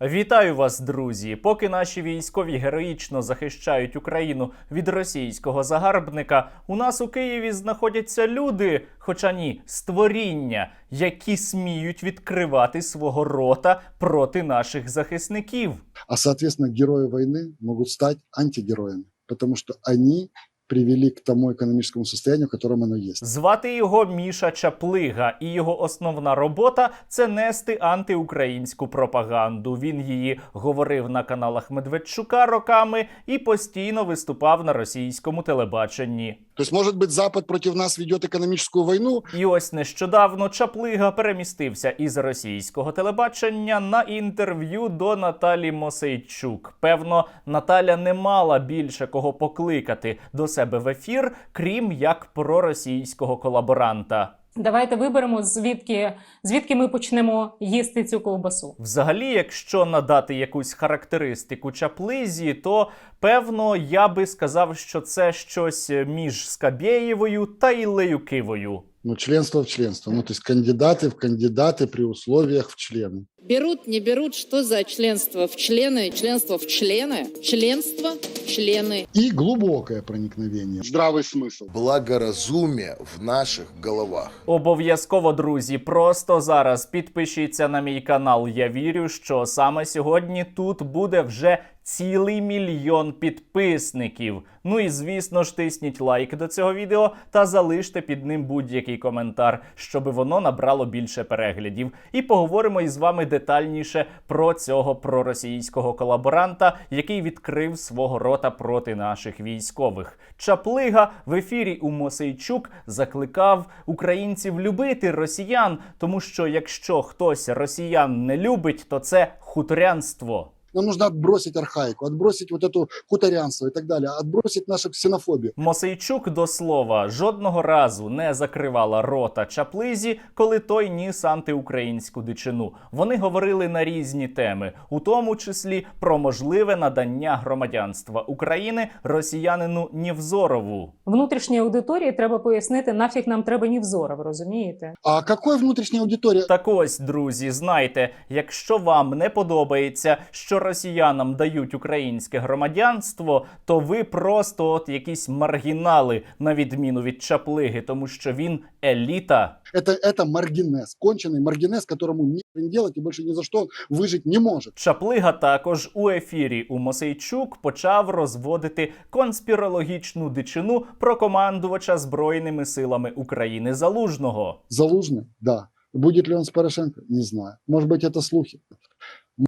Вітаю вас, друзі! Поки наші військові героїчно захищають Україну від російського загарбника, у нас у Києві знаходяться люди, хоча ні, створіння, які сміють відкривати свого рота проти наших захисників. А, соответственно, герои войны могут стать антигероями, потому что они привели к тому економічному состоянию, в котором оно є. Звати його Міша Чаплига, і його основна робота це нести антиукраїнську пропаганду. Він її говорив на каналах Медведчука роками і постійно виступав на російському телебаченні. То есть, может быть, Запад против нас ведет экономическую войну, І ось нещодавно Чаплига перемістився із російського телебачення на інтерв'ю до Наталі Мосейчук. Певно, Наталя не мала більше кого покликати до себе в ефір, крім як проросійського колаборанта. Давайте виберемо звідки, звідки ми почнемо їсти цю ковбасу. Взагалі, якщо надати якусь характеристику чаплизі, то певно я би сказав, що це щось між Скабєєвою та Ілеюкивою. ну, членство в членство. Ну, то есть кандидаты в кандидаты при условиях в члены. Берут, не берут, что за членство в члены, членство в члены, членство в члены. И глубокое проникновение. Здравый смысл. благоразумие в наших головах. Обов'язково, друзі, просто зараз підпишіться на мій канал. Я вірю, що саме сьогодні тут буде вже цілий мільйон підписників. Ну і звісно ж, тисніть лайк до цього відео та залиште під ним будь-який коментар, щоб воно набрало більше переглядів. І поговоримо із вами детальніше про цього проросійського колаборанта, який відкрив свого рота проти наших військових. Чаплига в ефірі у Мосейчук закликав українців любити росіян, тому що якщо хтось росіян не любить, то це хуторянство. Нам нужно отбросить архаику, отбросить вот эту хуторянство и так далее, отбросить нашу ксенофобию. Мосейчук до слова жодного разу не закривала рота чаплизі, коли той ніс антиукраїнську дичину. Вони говорили на різні теми, у тому числі про можливе надання громадянства України росіянину Нєвзорову. Внутрішній аудиторії треба пояснити, нафіг нам треба Нівзора, ви розумієте? А какой внутренняя аудитория? Так ось, друзі, знайте, якщо вам не подобається, що росіянам дають українське громадянство, то ви просто от якісь маргінали на відміну від чаплиги, тому що він еліта. Это, это маргинез, конченый маргинез, которому не делать и больше ни за что он выжить не может. Чаплига також у ефірі у Мосейчук почав розводити конспірологічну дичину про командувача збройними силами України Залужного. Залужный, да. Будет ли он с Порошенко? Не знаю. Может быть, это слухи.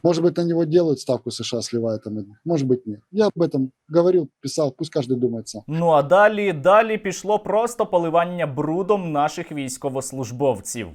Может быть, на него делают ставку США, сливая там. это. Может быть, нет. Я об этом говорил, писал, пусть каждый думает сам. Ну а далі далі пішло просто поливання брудом наших військовослужбовців.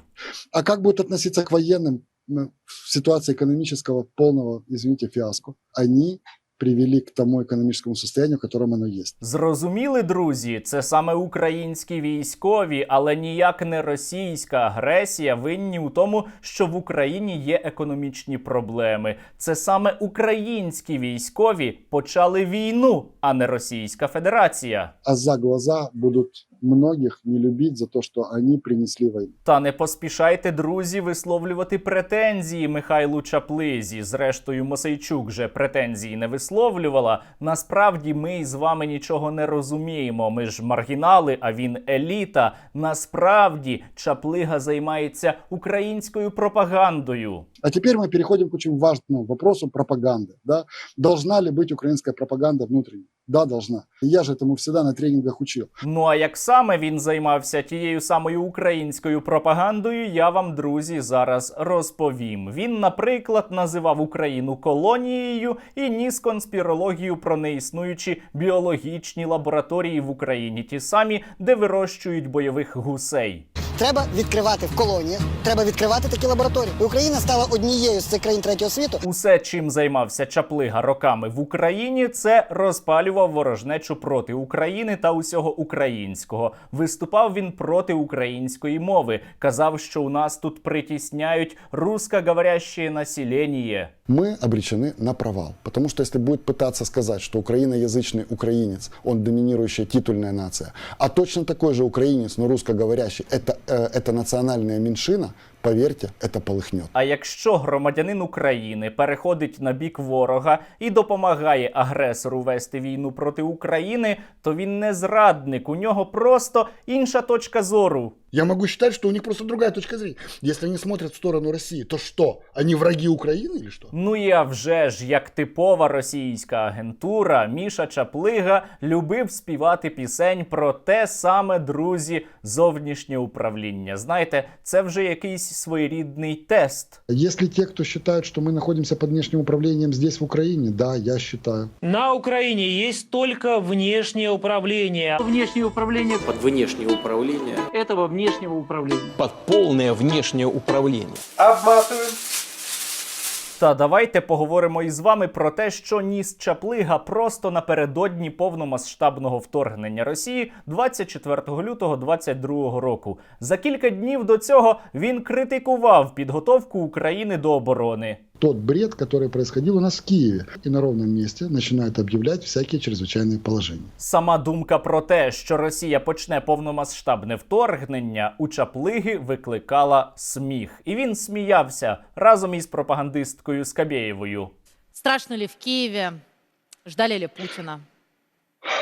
А как будет относиться к военным ну, в ситуации экономического полного, извините, фиаско? Они привели к тому экономическому состоянию, в котором оно есть. Зрозуміли, друзі, це саме українські військові, але ніяк не російська агресія винні у тому, що в Україні є економічні проблеми. Це саме українські військові почали війну, а не Російська Федерація. А за глаза будут многих не любить за то, что они принесли войну. Та не поспішайте, друзі, висловлювати претензії Михайлу Чаплизі. Зрештою, Мосейчук же претензії не висловлювала. Насправді ми із вами нічого не розуміємо. Ми ж маргінали, а він еліта. Насправді Чаплига займається українською пропагандою. А теперь мы переходим к очень важному вопросу пропаганды. Да? Должна ли быть украинская пропаганда внутренней? Да, должна. Я же этому всегда на тренингах учил. Ну а як саме він займався тією самою українською пропагандою, я вам, друзі, зараз розповім. Він, наприклад, називав Україну колонією і ніс конспірологію про неіснуючі біологічні лабораторії в Україні, ті самі, де вирощують бойових гусей. Треба відкривати в колоніях, треба відкривати такі лабораторії. І Україна стала однією з цих країн третього світу, Усе, чим займався Чаплига роками в Україні, це розпалював ворожнечу проти України та усього українського. Виступав він проти української мови. Казав, що у нас тут притісняють русскоговорящее населення Мы обречены на провал. Потому что если будет пытаться сказать, что украиноязычный украинец, он доминирующая титульная нация, а точно такой же украинец, но русскоговорящий, это, э, это национальная меньшина, поверьте, это полыхнет. А якщо громадянин України переходить на бік ворога і допомагає агресору вести війну проти України, то він не зрадник. У нього просто інша точка зору. Я могу считать, что у них просто другая точка зрения. Если они смотрят в сторону России, то что? Они враги Украины или что? Ну і а вже ж, як типова російська агентура, Міша Чаплига любив співати пісень про те саме друзі зовнішнє управління. Знаєте, це вже якийсь своєрідний тест. Если те, кто считают, что мы находимся под внешним управлением здесь, в Украине, да, я считаю. На Украине есть только внешнее управление. Внешнее управление под внешнее управление этого внешнего управления. под полное внешнее управление. Та давайте поговоримо із вами про те, що ніс Чаплига просто напередодні повномасштабного вторгнення Росії 24 лютого 22 року. За кілька днів до цього він критикував підготовку України до оборони Тот бред, который происходил у нас в Киеве. И на ровном месте начинают объявлять всякие чрезвычайные положения. Сама думка про те, що Росія почне повномасштабне вторгнення, у Чаплиги викликала сміх, і він сміявся разом із пропагандисткою Скабєєвою. Страшно ли в Киеве? Ждали ли Путина?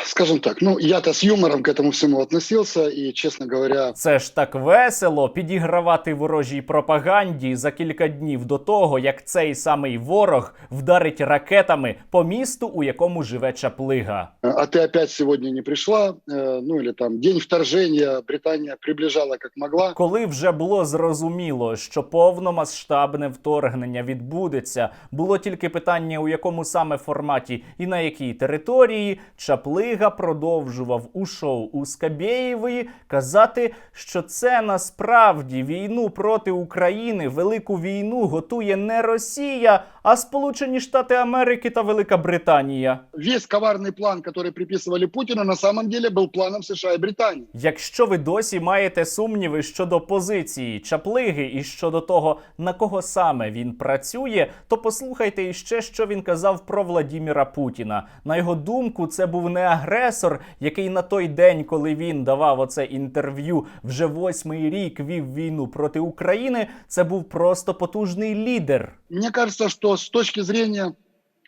Скажем так, ну, я-то с юмором к этому всему относился, и, честно говоря, Це ж так весело підігравати ворожій пропаганді за кілька днів до того, як цей самий ворог вдарить ракетами по місту, у якому живе Чаплига. а ты опять сегодня не пришла, э, ну, или там день вторжения Британия приближала как могла. Коли вже було зрозуміло, що повномасштабне вторгнення відбудеться, було тільки питання, у якому саме форматі і на якій території, Чаплига продовжував у шоу у Скабєєвої казати, що це насправді війну проти України, велику війну готує не Росія, а Сполучені Штати Америки та Велика Британія. Весь коварный план, который приписывали Путину, на самом деле был планом США и Британии. Якщо ви досі маєте сумніви щодо позиції Чаплиги і щодо того, на кого саме він працює, то послухайте іще, що він казав про Владіміра Путіна. На його думку, це був не агресор, який на той день, коли він давав оце інтерв'ю, вже восьмий рік вів війну проти України. Це був просто потужний лідер. Мені кажется, що з точки зрения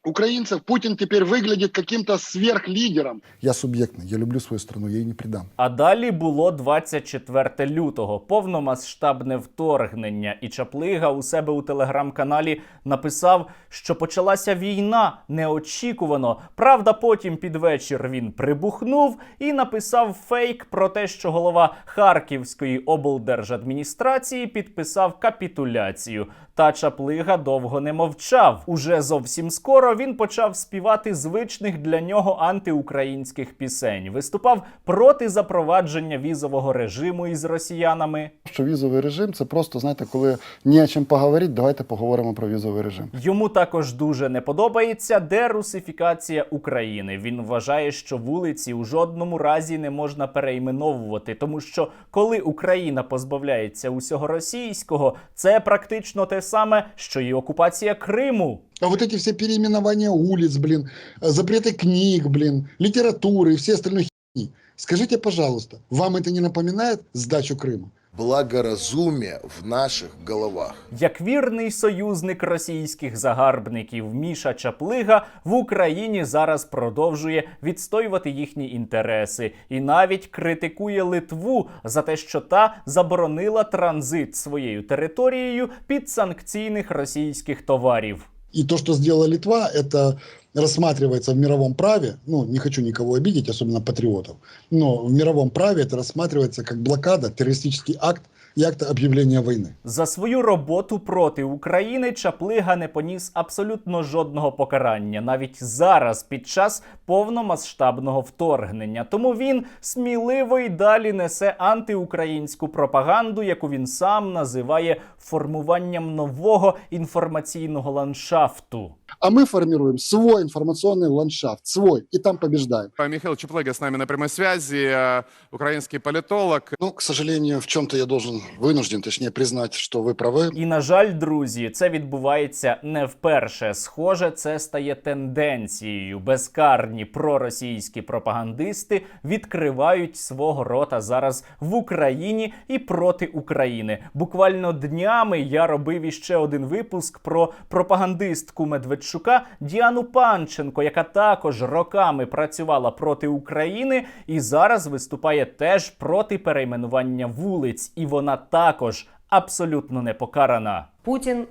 украинцев Путин теперь выглядит каким-то сверхлидером. Я субъектный, я люблю свою страну, я ей не предам. А далі було 24 лютого, повномасштабне вторгнення, і Чаплига у себе у телеграм-каналі написав, що почалася війна неочікувано. Правда, потім під вечір він прибухнув і написав фейк про те, що голова Харківської облдержадміністрації підписав капітуляцію. Та Чаплига довго не мовчав. Уже зовсім скоро він почав співати звичних для нього антиукраїнських пісень. Виступав проти запровадження візового режиму із росіянами. Що візовий режим це просто, знаєте, коли не о чим поговорити, давайте поговоримо про візовий режим. Йому також дуже не подобається дерусифікація України. Він вважає, що вулиці у жодному разі не можна перейменовувати, тому що коли Україна позбавляється усього російського, це практично те саме, що і окупація Криму. А вот эти все переименования улиц, блин, запреты книг, блин, литературы и все остальные херни. Скажите, пожалуйста, вам это не напоминает сдачу Крыма? Благоразумие в наших головах. Як вірний союзник російських загарбників Міша Чаплига в Україні зараз продовжує відстоювати їхні інтереси і навіть критикує Литву за те, що та заборонила транзит своєю територією підсанкційних російських товарів. И то, что сделала Литва, это рассматривается в мировом праве, ну, не хочу никого обидеть, особенно патриотов, но в мировом праве это рассматривается как блокада, террористический акт и акт объявления войны. За свою роботу проти України Чаплига не поніс абсолютно жодного покарання, навіть зараз, під час повномасштабного вторгнення. Тому він сміливо й далі несе антиукраїнську пропаганду, яку він сам називає формуванням нового інформаційного ландшафту. А мы формируем свой информационный ландшафт, свой, и там побеждаем. Михаил Чеплыга с нами на прямой связи, э, украинский политолог. Ну, к сожалению, в чем-то я должен вынужден, точнее, признать, что вы правы. І на жаль, друзі, це відбувається не вперше. Схоже, це стає тенденцією. Безкарні проросійські пропагандисти відкривають свого рота зараз в Україні і проти України. Буквально днями я робив іще один випуск про пропагандистку Медведчука Діану Панченко, яка також роками працювала проти України і зараз виступає теж проти перейменування вулиць, і вона також абсолютно не покарана. Путин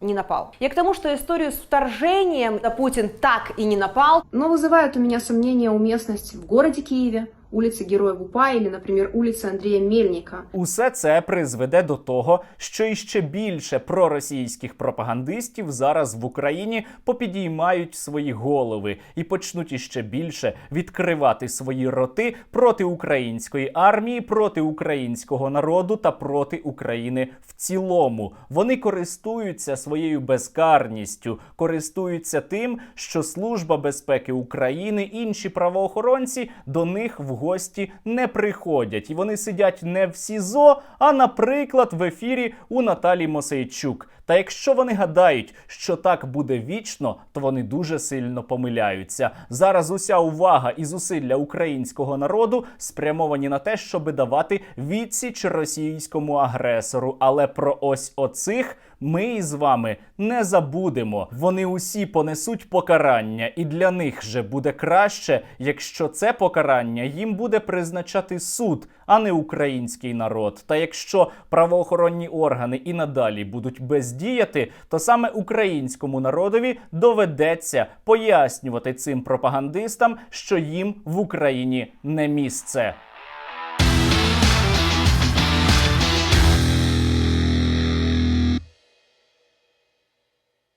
не напал. Я к тому, что историю с вторжением Путин так и не напал. Но вызывает у меня сомнения уместность в городе Киеве, улице Героя Упа или, например, улице Андрея Мельника. Усе це призведе до того, що іще більше проросійських пропагандистів зараз в Україні попідіймають свої голови і почнуть іще більше відкривати свої роти проти української армії, проти українського народу та проти України в цілому. Вони користуються своєю безкарністю, користуються тим, що Служба безпеки України, інші правоохоронці до них в гості не приходять, і вони сидять не в СІЗО, а, наприклад, в ефірі у Наталі Мосейчук. Та якщо вони гадають, що так буде вічно, то вони дуже сильно помиляються. Зараз уся увага і зусилля українського народу спрямовані на те, щоби давати відсіч російському агресору. Але про ось оцих ми із вами не забудемо. Вони усі понесуть покарання, і для них же буде краще, якщо це покарання їм буде призначати суд, а не український народ. Та якщо правоохоронні органи і надалі будуть бездіяти, то саме українському народові доведеться пояснювати цим пропагандистам, що їм в Україні не місце.